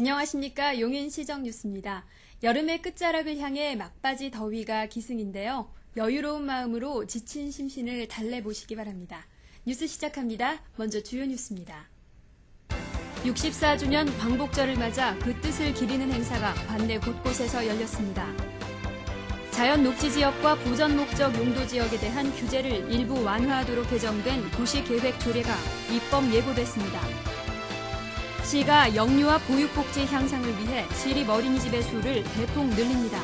안녕하십니까. 용인 시정 뉴스입니다. 여름의 끝자락을 향해 막바지 더위가 기승인데요. 여유로운 마음으로 지친 심신을 달래보시기 바랍니다. 뉴스 시작합니다. 먼저 주요 뉴스입니다. 64주년 광복절을 맞아 그 뜻을 기리는 행사가 관내 곳곳에서 열렸습니다. 자연 녹지 지역과 보전 목적 용도 지역에 대한 규제를 일부 완화하도록 개정된 도시계획 조례가 입법 예고됐습니다. 시가 영유아 보육복지 향상을 위해 시립 어린이집의 수를 대폭 늘립니다.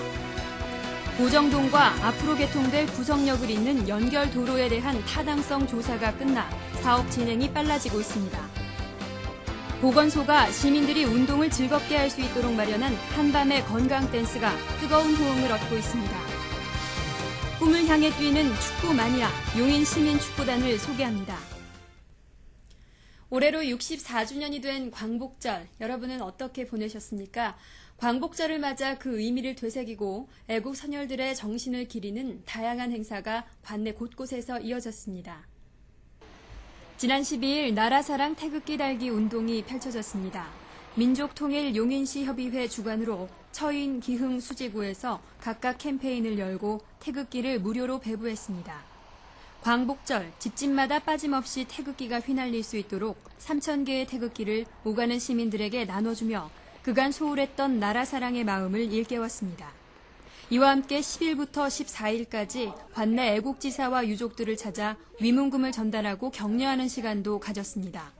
보정동과 앞으로 개통될 구성역을 잇는 연결 도로에 대한 타당성 조사가 끝나 사업 진행이 빨라지고 있습니다. 보건소가 시민들이 운동을 즐겁게 할 수 있도록 마련한 한밤의 건강 댄스가 뜨거운 호응을 얻고 있습니다. 꿈을 향해 뛰는 축구 마니아 용인 시민 축구단을 소개합니다. 올해로 64주년이 된 광복절, 여러분은 어떻게 보내셨습니까? 광복절을 맞아 그 의미를 되새기고 애국 선열들의 정신을 기리는 다양한 행사가 관내 곳곳에서 이어졌습니다. 지난 12일 나라사랑 태극기 달기 운동이 펼쳐졌습니다. 민족통일 용인시 협의회 주관으로 처인, 기흥, 수지구에서 각각 캠페인을 열고 태극기를 무료로 배부했습니다. 광복절 집집마다 빠짐없이 태극기가 휘날릴 수 있도록 3,000개의 태극기를 오가는 시민들에게 나눠주며 그간 소홀했던 나라 사랑의 마음을 일깨웠습니다. 이와 함께 10일부터 14일까지 관내 애국지사와 유족들을 찾아 위문금을 전달하고 격려하는 시간도 가졌습니다.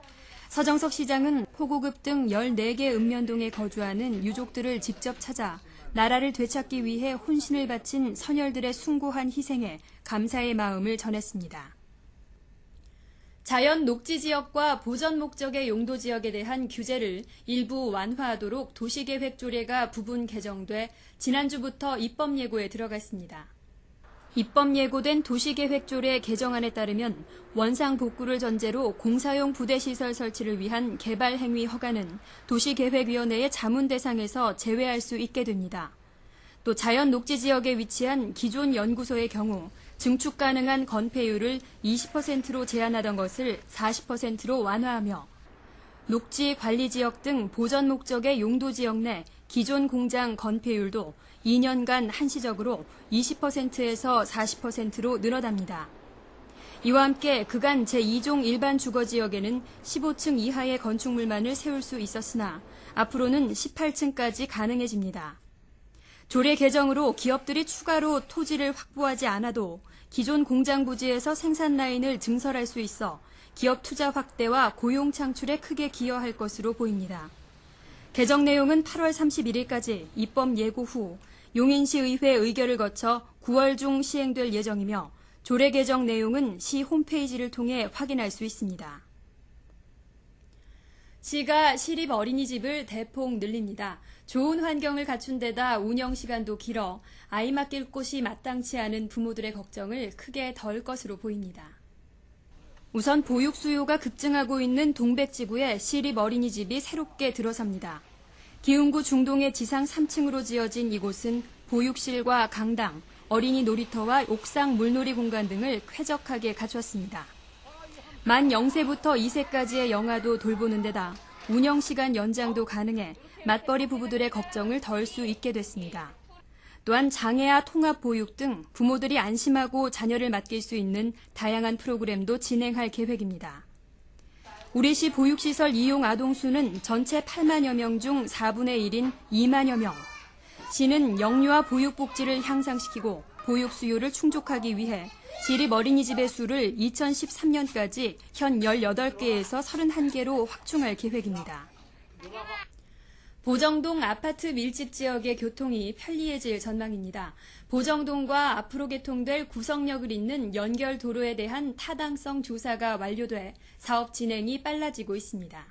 서정석 시장은 포고급 등 14개 읍면동에 거주하는 유족들을 직접 찾아 나라를 되찾기 위해 혼신을 바친 선열들의 숭고한 희생에 감사의 마음을 전했습니다. 자연 녹지 지역과 보전 목적의 용도 지역에 대한 규제를 일부 완화하도록 도시계획 조례가 부분 개정돼 지난주부터 입법 예고에 들어갔습니다. 입법 예고된 도시계획 조례 개정안에 따르면 원상 복구를 전제로 공사용 부대시설 설치를 위한 개발 행위 허가는 도시계획위원회의 자문 대상에서 제외할 수 있게 됩니다. 또 자연 녹지 지역에 위치한 기존 연구소의 경우 증축 가능한 건폐율을 20%로 제한하던 것을 40%로 완화하며 녹지 관리 지역 등 보전 목적의 용도 지역 내 기존 공장 건폐율도 2년간 한시적으로 20%에서 40%로 늘어납니다. 이와 함께 그간 제2종 일반 주거 지역에는 15층 이하의 건축물만을 세울 수 있었으나 앞으로는 18층까지 가능해집니다. 조례 개정으로 기업들이 추가로 토지를 확보하지 않아도 기존 공장 부지에서 생산 라인을 증설할 수 있어 기업 투자 확대와 고용 창출에 크게 기여할 것으로 보입니다. 개정 내용은 8월 31일까지 입법 예고 후 용인시 의회 의결을 거쳐 9월 중 시행될 예정이며 조례 개정 내용은 시 홈페이지를 통해 확인할 수 있습니다. 시가 시립 어린이집을 대폭 늘립니다. 좋은 환경을 갖춘 데다 운영 시간도 길어 아이 맡길 곳이 마땅치 않은 부모들의 걱정을 크게 덜 것으로 보입니다. 우선 보육 수요가 급증하고 있는 동백지구에 시립 어린이집이 새롭게 들어섭니다. 기흥구 중동의 지상 3층으로 지어진 이곳은 보육실과 강당, 어린이 놀이터와 옥상 물놀이 공간 등을 쾌적하게 갖췄습니다. 만 0세부터 2세까지의 영아도 돌보는 데다 운영 시간 연장도 가능해 맞벌이 부부들의 걱정을 덜 수 있게 됐습니다. 또한 장애아 통합 보육 등 부모들이 안심하고 자녀를 맡길 수 있는 다양한 프로그램도 진행할 계획입니다. 우리시 보육시설 이용 아동 수는 전체 8만여 명 중 4분의 1인 2만여 명. 시는 영유아 보육복지를 향상시키고 보육 수요를 충족하기 위해 시립 어린이집의 수를 2013년까지 현 18개에서 31개로 확충할 계획입니다. 보정동 아파트 밀집 지역의 교통이 편리해질 전망입니다. 보정동과 앞으로 개통될 구성역을 잇는 연결 도로에 대한 타당성 조사가 완료돼 사업 진행이 빨라지고 있습니다.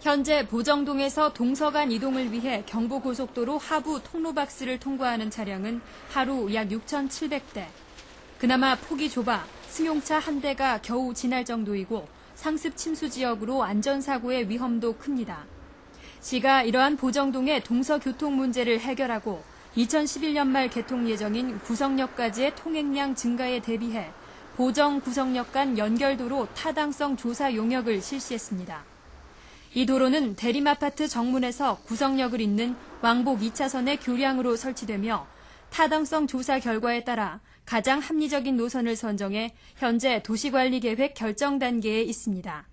현재 보정동에서 동서간 이동을 위해 경부고속도로 하부 통로박스를 통과하는 차량은 하루 약 6,700대. 그나마 폭이 좁아 승용차 한 대가 겨우 지날 정도이고 상습 침수 지역으로 안전사고의 위험도 큽니다. 시가 이러한 보정동의 동서교통 문제를 해결하고 2011년 말 개통 예정인 구성역까지의 통행량 증가에 대비해 보정 구성역 간 연결도로 타당성 조사 용역을 실시했습니다. 이 도로는 대림아파트 정문에서 구성역을 잇는 왕복 2차선의 교량으로 설치되며 타당성 조사 결과에 따라 가장 합리적인 노선을 선정해 현재 도시관리계획 결정 단계에 있습니다.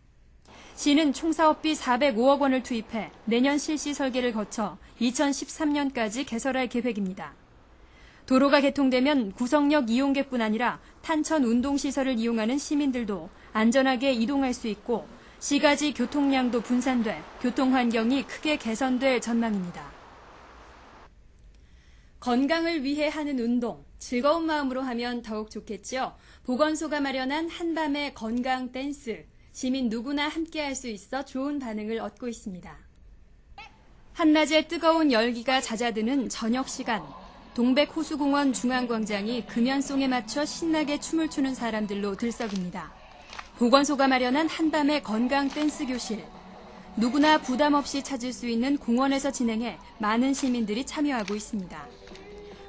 시는 총 사업비 405억 원을 투입해 내년 실시 설계를 거쳐 2013년까지 개설할 계획입니다. 도로가 개통되면 구성역 이용객뿐 아니라 탄천 운동시설을 이용하는 시민들도 안전하게 이동할 수 있고 시가지 교통량도 분산돼 교통 환경이 크게 개선될 전망입니다. 건강을 위해 하는 운동, 즐거운 마음으로 하면 더욱 좋겠죠. 보건소가 마련한 한밤의 건강 댄스, 시민 누구나 함께 할 수 있어 좋은 반응을 얻고 있습니다. 한낮에 뜨거운 열기가 잦아드는 저녁 시간, 동백 호수공원 중앙광장이 금연송에 맞춰 신나게 춤을 추는 사람들로 들썩입니다. 보건소가 마련한 한밤의 건강 댄스 교실. 누구나 부담 없이 찾을 수 있는 공원에서 진행해 많은 시민들이 참여하고 있습니다.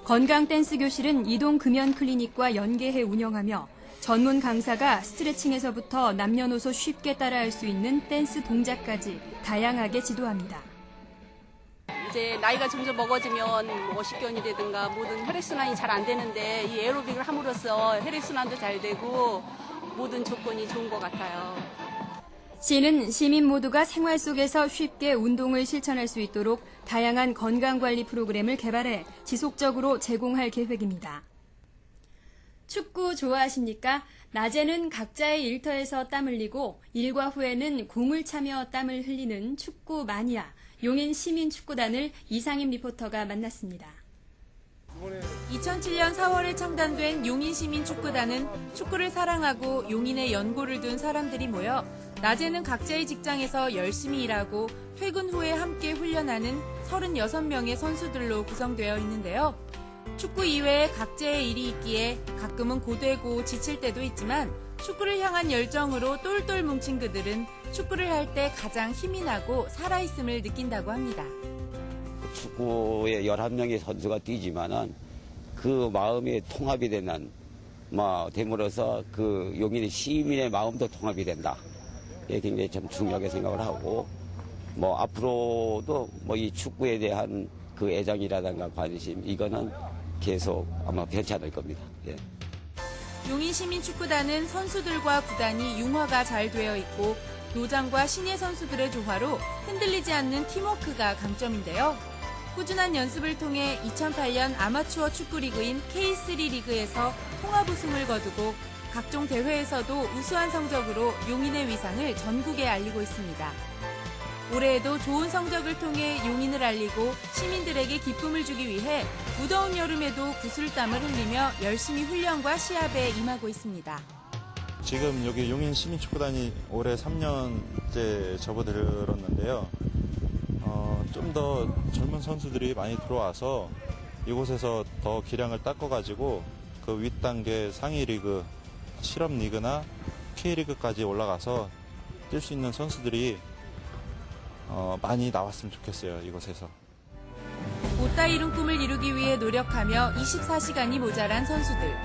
건강 댄스 교실은 이동 금연 클리닉과 연계해 운영하며 전문 강사가 스트레칭에서부터 남녀노소 쉽게 따라할 수 있는 댄스 동작까지 다양하게 지도합니다. 이제 나이가 점점 먹어지면 뭐 식견이라든가 모든 혈액순환이 잘 안 되는데 이 에어로빅을 함으로써 혈액순환도 잘 되고 모든 조건이 좋은 것 같아요. 시는 시민 모두가 생활 속에서 쉽게 운동을 실천할 수 있도록 다양한 건강관리 프로그램을 개발해 지속적으로 제공할 계획입니다. 축구 좋아하십니까? 낮에는 각자의 일터에서 땀 흘리고 일과 후에는 공을 차며 땀을 흘리는 축구 마니아 용인 시민 축구단을 이상임 리포터가 만났습니다. 2007년 4월에 창단된 용인시민축구단은 축구를 사랑하고 용인에 연고를 둔 사람들이 모여 낮에는 각자의 직장에서 열심히 일하고 퇴근 후에 함께 훈련하는 36명의 선수들로 구성되어 있는데요. 축구 이외에 각자의 일이 있기에 가끔은 고되고 지칠 때도 있지만 축구를 향한 열정으로 똘똘 뭉친 그들은 축구를 할 때 가장 힘이 나고 살아있음을 느낀다고 합니다. 축구에 11명의 선수가 뛰지만은 그 마음이 통합이 되는 뭐 됨으로써 그 용인의 시민의 마음도 통합이 된다. 이게 굉장히 좀 중요하게 생각을 하고 뭐 앞으로도 뭐 이 축구에 대한 그 애정이라든가 관심 이거는 계속 아마 않을 겁니다. 예. 용인시민축구단은 선수들과 구단이 융화가 잘 되어 있고 노장과 신예 선수들의 조화로 흔들리지 않는 팀워크가 강점인데요. 꾸준한 연습을 통해 2008년 아마추어 축구리그인 K3 리그에서 통합 우승을 거두고 각종 대회에서도 우수한 성적으로 용인의 위상을 전국에 알리고 있습니다. 올해에도 좋은 성적을 통해 용인을 알리고 시민들에게 기쁨을 주기 위해 무더운 여름에도 구슬땀을 흘리며 열심히 훈련과 시합에 임하고 있습니다. 지금 여기 용인 시민축구단이 올해 3년째 접어들었는데요. 어, 좀더 젊은 선수들이 많이 들어와서 이곳에서 더 기량을 닦아가지고 그 윗단계 상위 리그, 실업 리그나 K리그까지 올라가서 뛸 수 있는 선수들이 어, 많이 나왔으면 좋겠어요, 이곳에서. 못다 이룬 꿈을 이루기 위해 노력하며 24시간이 모자란 선수들.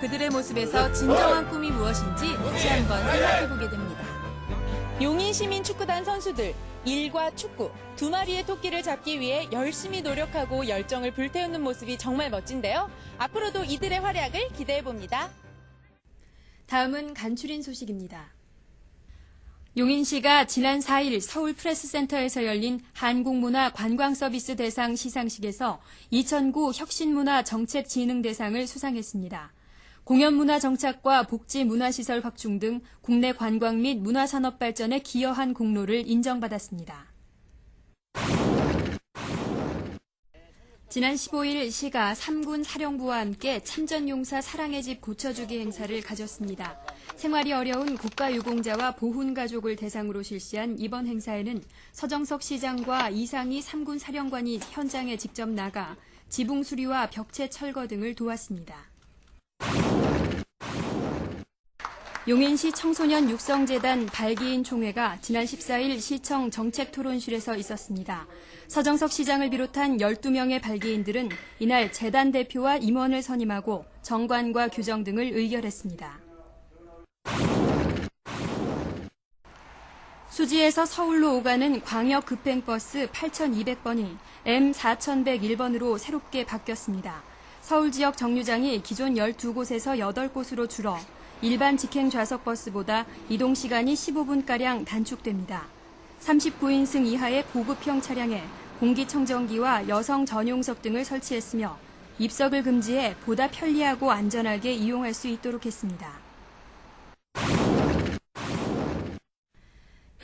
그들의 모습에서 진정한 꿈이 무엇인지 다시 한번 생각해보게 됩니다. 용인 시민 축구단 선수들, 일과 축구, 두 마리의 토끼를 잡기 위해 열심히 노력하고 열정을 불태우는 모습이 정말 멋진데요. 앞으로도 이들의 활약을 기대해 봅니다. 다음은 간추린 소식입니다. 용인시가 지난 4일 서울 프레스센터에서 열린 한국문화 관광서비스 대상 시상식에서 2009 혁신문화 정책진흥 대상을 수상했습니다. 공연문화 정착과 복지 문화시설 확충 등 국내 관광 및 문화산업 발전에 기여한 공로를 인정받았습니다. 지난 15일 시가 3군 사령부와 함께 참전용사 사랑의 집 고쳐주기 행사를 가졌습니다. 생활이 어려운 국가유공자와 보훈가족을 대상으로 실시한 이번 행사에는 서정석 시장과 이상희 3군 사령관이 현장에 직접 나가 지붕 수리와 벽체 철거 등을 도왔습니다. 용인시 청소년 육성재단 발기인 총회가 지난 14일 시청 정책 토론실에서 있었습니다. 서정석 시장을 비롯한 12명의 발기인들은 이날 재단 대표와 임원을 선임하고 정관과 규정 등을 의결했습니다. 수지에서 서울로 오가는 광역 급행버스 8200번이 M4101번으로 새롭게 바뀌었습니다. 서울 지역 정류장이 기존 12곳에서 8곳으로 줄어 일반 직행 좌석 버스보다 이동 시간이 15분가량 단축됩니다. 39인승 이하의 고급형 차량에 공기청정기와 여성 전용석 등을 설치했으며 입석을 금지해 보다 편리하고 안전하게 이용할 수 있도록 했습니다.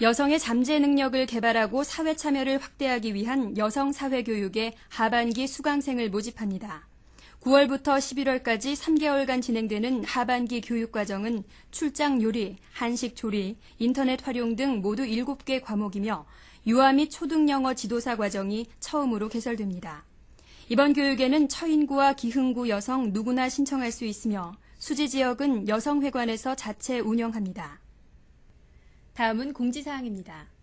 여성의 잠재 능력을 개발하고 사회 참여를 확대하기 위한 여성 사회 교육에 하반기 수강생을 모집합니다. 9월부터 11월까지 3개월간 진행되는 하반기 교육 과정은 출장 요리, 한식 조리, 인터넷 활용 등 모두 7개 과목이며 유아 및 초등 영어 지도사 과정이 처음으로 개설됩니다. 이번 교육에는 처인구와 기흥구 여성 누구나 신청할 수 있으며 수지 지역은 여성회관에서 자체 운영합니다. 다음은 공지사항입니다.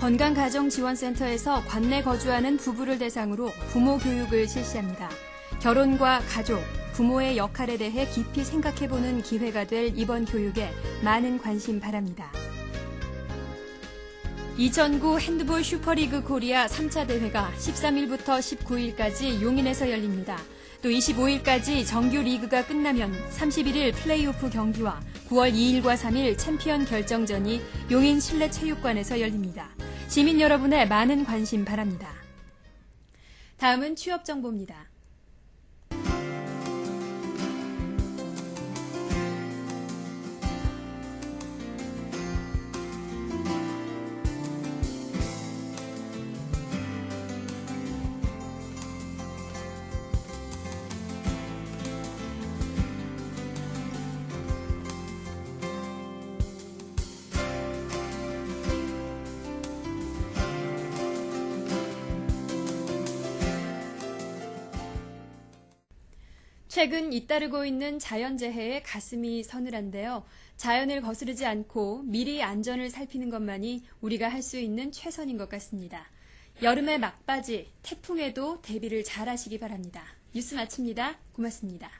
건강가정지원센터에서 관내 거주하는 부부를 대상으로 부모 교육을 실시합니다. 결혼과 가족, 부모의 역할에 대해 깊이 생각해보는 기회가 될 이번 교육에 많은 관심 바랍니다. 2009 핸드볼 슈퍼리그 코리아 3차 대회가 13일부터 19일까지 용인에서 열립니다. 또 25일까지 정규 리그가 끝나면 31일 플레이오프 경기와 9월 2일과 3일 챔피언 결정전이 용인 실내체육관에서 열립니다. 시민 여러분의 많은 관심 바랍니다. 다음은 취업 정보입니다. 최근 잇따르고 있는 자연재해에 가슴이 서늘한데요. 자연을 거스르지 않고 미리 안전을 살피는 것만이 우리가 할 수 있는 최선인 것 같습니다. 여름의 막바지, 태풍에도 대비를 잘 하시기 바랍니다. 뉴스 마칩니다. 고맙습니다.